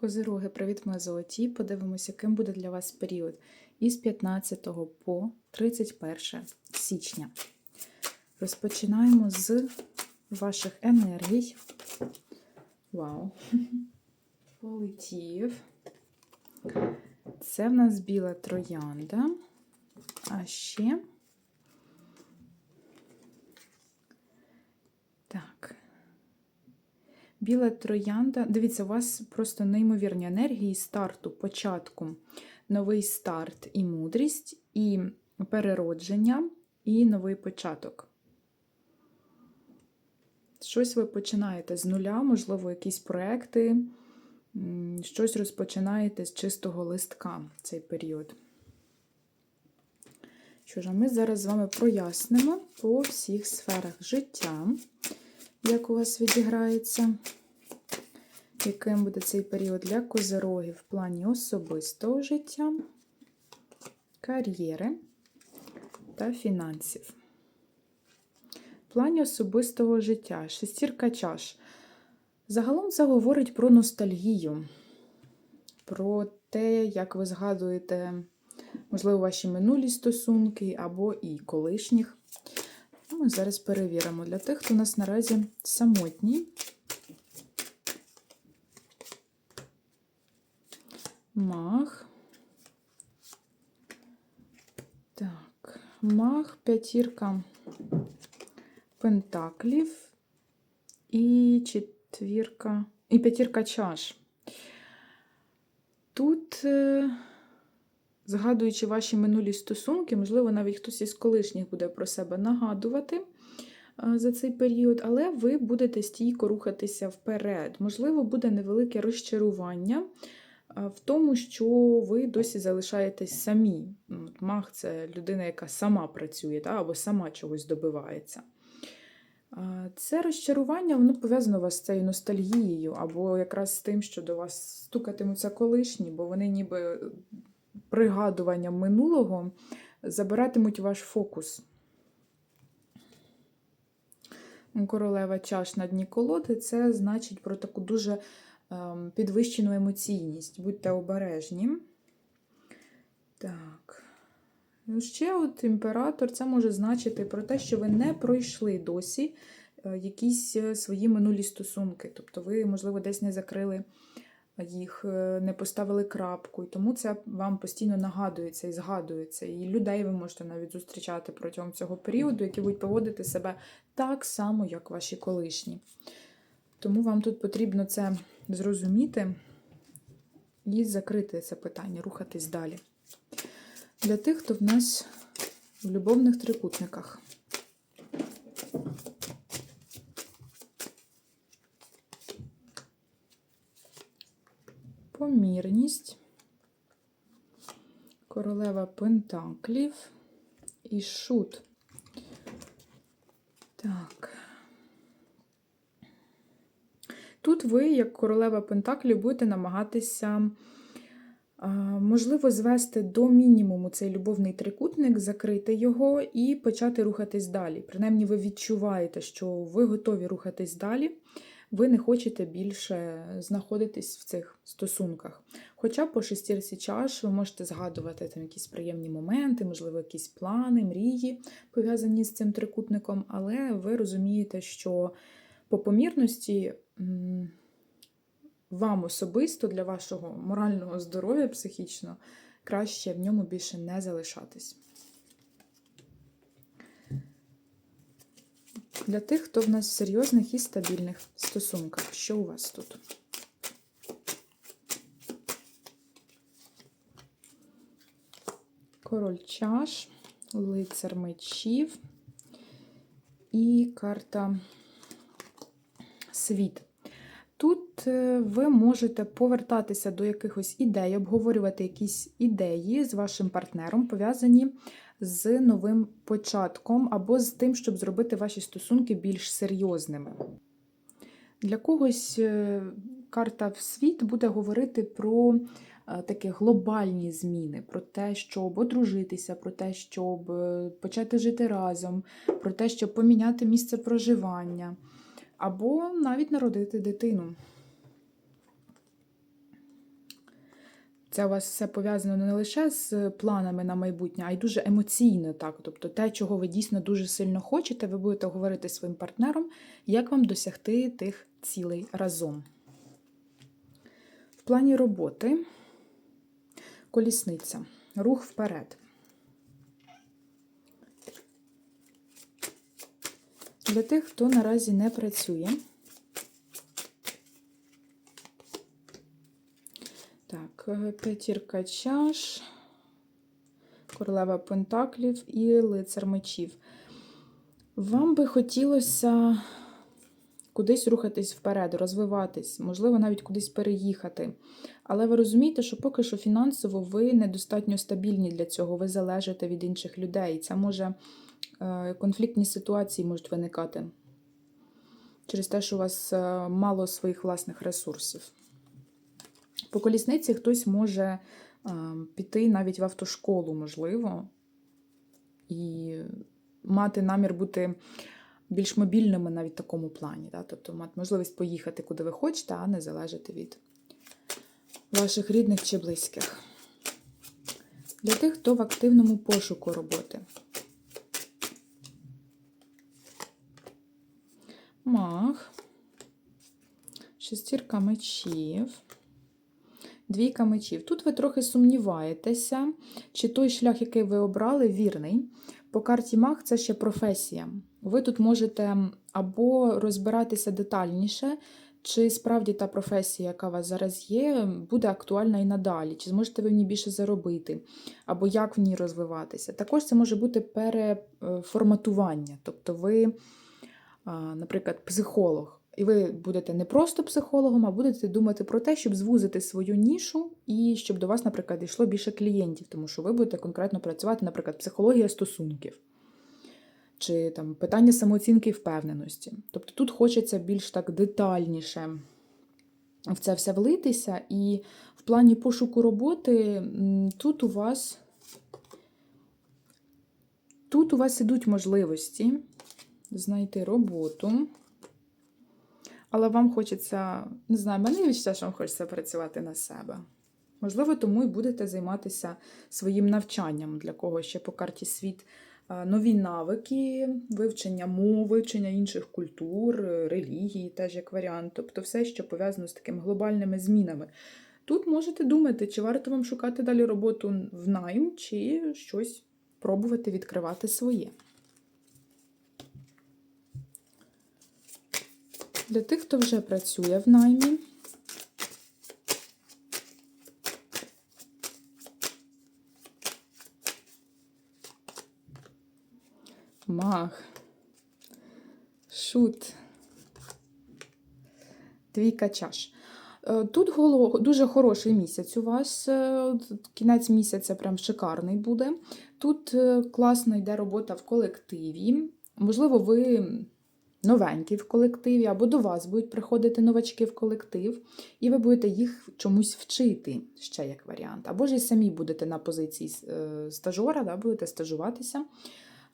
Козироги, привіт, ми золоті. Подивимося, яким буде для вас період із 15 по 31 січня. Розпочинаємо з ваших енергій. Вау! Полетів. Це в нас біла троянда. А ще. Так. Біла троянда. Дивіться, у вас просто неймовірні енергії старту, початку, новий старт і мудрість, і переродження, і новий початок. Щось ви починаєте з нуля, можливо, якісь проекти, щось розпочинаєте з чистого листка цей період. Що ж, а ми зараз з вами прояснимо по всіх сферах життя, як у вас відіграється, яким буде цей період для козирогів в плані особистого життя, кар'єри та фінансів. В плані особистого життя шестірка чаш. Загалом це говорить про ностальгію, про те, як ви згадуєте, можливо, ваші минулі стосунки або і колишніх. Ну, Ми зараз перевіримо для тих, хто у нас наразі самотній. Мах. Так, мах, п'ятірка пентаклів і четвірка, і п'ятірка чаш. Тут, е, згадуючи ваші минулі стосунки, можливо, навіть хтось із колишніх буде про себе нагадувати е, за цей період, але ви будете стійко рухатися вперед. Можливо, буде невелике розчарування в тому, що ви досі залишаєтесь самі. Ну, Маг це людина, яка сама працює та, або сама чогось добивається. Це розчарування, воно пов'язано з цією ностальгією, або якраз з тим, що до вас стукатимуться колишні, бо вони ніби пригадуванням минулого забиратимуть ваш фокус. Королева чаш на дні колоди це значить про таку дуже підвищену емоційність. Будьте обережні. Так. Ну, Ще от імператор це може значити про те, що ви не пройшли досі е, якісь е, свої минулі стосунки. Тобто ви, можливо, десь не закрили їх, е, не поставили крапку. І тому це вам постійно нагадується і згадується. І людей ви можете навіть зустрічати протягом цього періоду, які будуть поводити себе так само, як ваші колишні. Тому вам тут потрібно це зрозуміти і закрити це питання, рухатись далі. Для тих, хто в нас в любовних трикутниках. Помірність, королева пентаклів і шут. Так. Тут ви, як королева пентаклів, будете намагатися. Можливо, звести до мінімуму цей любовний трикутник, закрити його і почати рухатись далі. Принаймні, ви відчуваєте, що ви готові рухатись далі, ви не хочете більше знаходитись в цих стосунках. Хоча по шестірці чаш ви можете згадувати там якісь приємні моменти, можливо, якісь плани, мрії пов'язані з цим трикутником, але ви розумієте, що по помірності вам особисто для вашого морального здоров'я психічно краще в ньому більше не залишатись. Для тих, хто в нас в серйозних і стабільних стосунках. Що у вас тут? Король чаш, лицар мечів і карта світ. Тут е, ви можете повертатися до якихось ідей, обговорювати якісь ідеї з вашим партнером, пов'язані з новим початком, або з тим, щоб зробити ваші стосунки більш серйозними. Для когось е, карта в світ буде говорити про е, такі глобальні зміни, про те, щоб одружитися, про те, щоб почати жити разом, про те, щоб поміняти місце проживання або навіть народити дитину. це у вас все пов'язано не лише з планами на майбутнє, а й дуже емоційно так. Тобто те, чого ви дійсно дуже сильно хочете, ви будете говорити своїм партнером, як вам досягти тих цілей разом. В плані роботи колісниця. Рух вперед. Для тих, хто наразі не працює. Так, е, п'ятірка чаш, королева пентаклів і лицар мечів. Вам би хотілося кудись рухатись вперед, розвиватись, можливо, навіть кудись переїхати. Але ви розумієте, що поки що фінансово ви недостатньо стабільні для цього, ви залежите від інших людей. Це може конфліктні ситуації можуть виникати через те, що у вас е, мало своїх власних ресурсів. По колісниці хтось може е, піти навіть в автошколу, можливо, і мати намір бути більш мобільними навіть в такому плані. Да? Тобто мати можливість поїхати куди ви хочете, а не залежати від ваших рідних чи близьких. Для тих, хто в активному пошуку роботи. Мах. Шестірка мечів. Двійка мечів. Тут ви трохи сумніваєтеся, чи той шлях, який ви обрали, вірний. По карті Мах це ще професія. Ви тут можете або розбиратися детальніше, чи справді та професія, яка у вас зараз є, буде актуальна і надалі, чи зможете ви в ній більше заробити, або як в ній розвиватися. Також це може бути переформатування. Тобто ви, наприклад, психолог. І ви будете не просто психологом, а будете думати про те, щоб звузити свою нішу і щоб до вас, наприклад, йшло більше клієнтів, тому що ви будете конкретно працювати, наприклад, психологія стосунків чи там питання самооцінки і впевненості. Тобто тут хочеться більш так детальніше в це все влитися, і в плані пошуку роботи тут у вас тут у вас ідуть можливості знайти роботу. Але вам хочеться, не знаю, мене відчуття, що вам хочеться працювати на себе. Можливо, тому і будете займатися своїм навчанням, для кого ще по карті світ нові навики, вивчення мов, вивчення інших культур, релігії, теж як варіант, тобто все, що пов'язано з такими глобальними змінами. Тут можете думати, чи варто вам шукати далі роботу в найм, чи щось пробувати відкривати своє. Для тих, хто вже працює в наймі, маг, шут, двійка чаш. Е, тут дуже хороший місяць у вас, е, кінець місяця прям шикарний буде. Тут е, класно йде робота в колективі. Можливо, ви новенький в колективі, або до вас будуть приходити новачки в колектив, і ви будете їх чомусь вчити, ще як варіант. Або ж і самі будете на позиції стажора, да, будете стажуватися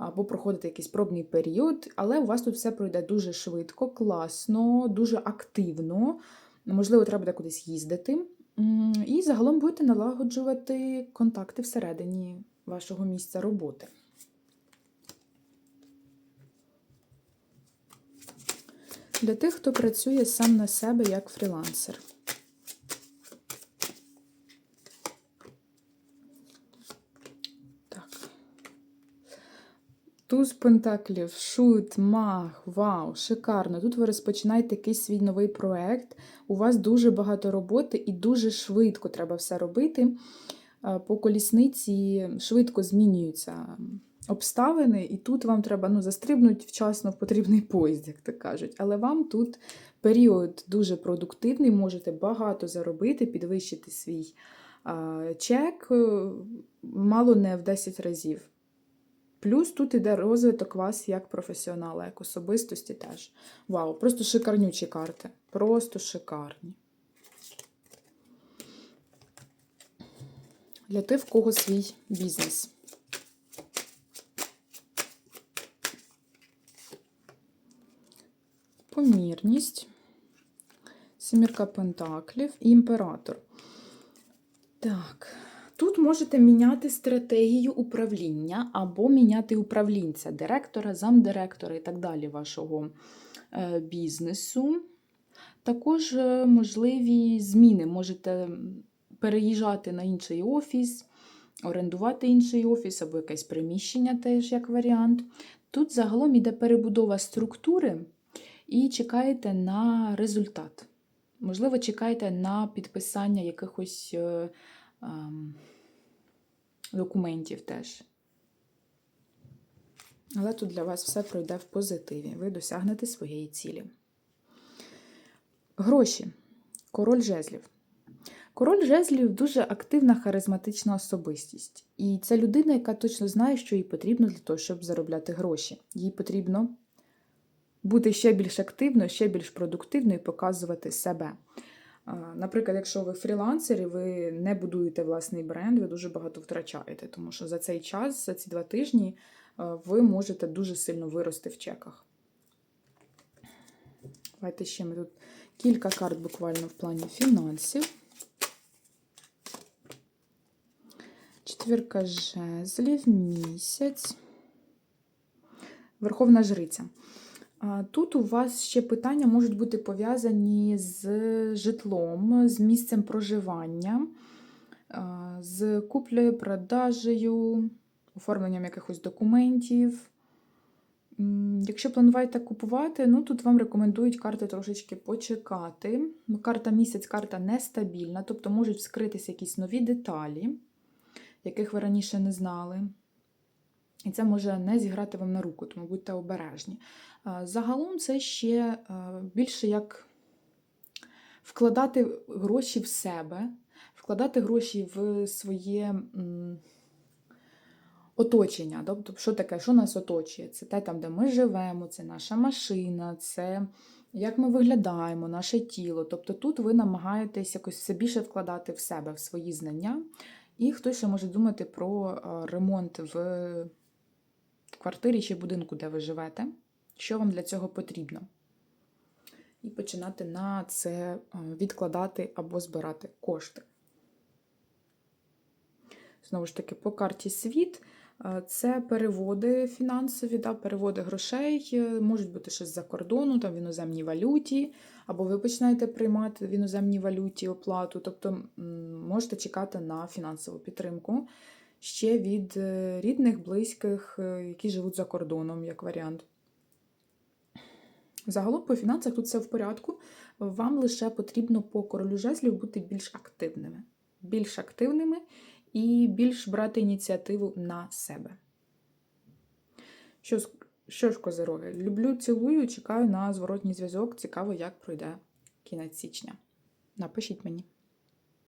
або проходити якийсь пробний період, але у вас тут все пройде дуже швидко, класно, дуже активно. Можливо, треба буде кудись їздити. І загалом будете налагоджувати контакти всередині вашого місця роботи. Для тих, хто працює сам на себе як фрілансер. Туз пентаклів, шут, мах, вау, шикарно. Тут ви розпочинаєте якийсь свій новий проект. У вас дуже багато роботи і дуже швидко треба все робити. По колісниці швидко змінюються обставини, і тут вам треба ну, застрибнути вчасно в потрібний поїзд, як то кажуть. Але вам тут період дуже продуктивний, можете багато заробити, підвищити свій чек, е, мало не в 10 разів. Плюс тут іде розвиток вас як професіонала, як особистості теж. Вау, просто шикарнючі карти. Просто шикарні. Для тих, в кого свій бізнес. Помірність, Семірка Пентаклів і імператор. Так, тут можете міняти стратегію управління або міняти управлінця, директора, замдиректора і так далі вашого е, бізнесу. Також е, можливі зміни. Можете переїжджати на інший офіс, орендувати інший офіс або якесь приміщення теж як варіант. Тут загалом іде перебудова структури і чекаєте на результат. Можливо, чекаєте на підписання якихось е, ем, документів теж. Але тут для вас все пройде в позитиві. Ви досягнете своєї цілі. Гроші. Король жезлів. Король жезлів дуже активна харизматична особистість. І це людина, яка точно знає, що їй потрібно для того, щоб заробляти гроші. Їй потрібно бути ще більш активною, ще більш продуктивною і показувати себе. Наприклад, якщо ви фрілансер і ви не будуєте власний бренд, ви дуже багато втрачаєте, тому що за цей час, за ці два тижні, ви можете дуже сильно вирости в чеках. Давайте ще ми тут кілька карт буквально в плані фінансів. Четвірка жезлів, місяць. Верховна жриця. Тут у вас ще питання можуть бути пов'язані з житлом, з місцем проживання, з куплею, продажею, оформленням якихось документів. Якщо плануєте купувати, ну тут вам рекомендують карти трошечки почекати. Ну, Карта місяць, карта нестабільна, тобто можуть вскритися якісь нові деталі, яких ви раніше не знали. І це може не зіграти вам на руку, тому будьте обережні. Загалом це ще більше як вкладати гроші в себе, вкладати гроші в своє оточення. Тобто, що таке, що нас оточує? Це те, там, де ми живемо, це наша машина, це як ми виглядаємо, наше тіло. Тобто тут ви намагаєтесь якось все більше вкладати в себе, в свої знання. І хтось ще може думати про ремонт в квартирі чи будинку, де ви живете, що вам для цього потрібно. І починати на це відкладати або збирати кошти. Знову ж таки, по карті світ це переводи фінансові, да, переводи грошей, е, можуть бути ще з-за кордону, там в іноземній валюті, або ви починаєте приймати в іноземній валюті оплату, тобто можете чекати на фінансову підтримку ще від е, рідних, близьких, е, які живуть за кордоном, як варіант. Загалом по фінансах тут все в порядку. Вам лише потрібно по королю жезлів бути більш активними. Більш активними і більш брати ініціативу на себе. Що, ж- що ж, козироги? Люблю, цілую, чекаю на зворотній зв'язок. Цікаво, як пройде кінець січня. Напишіть мені.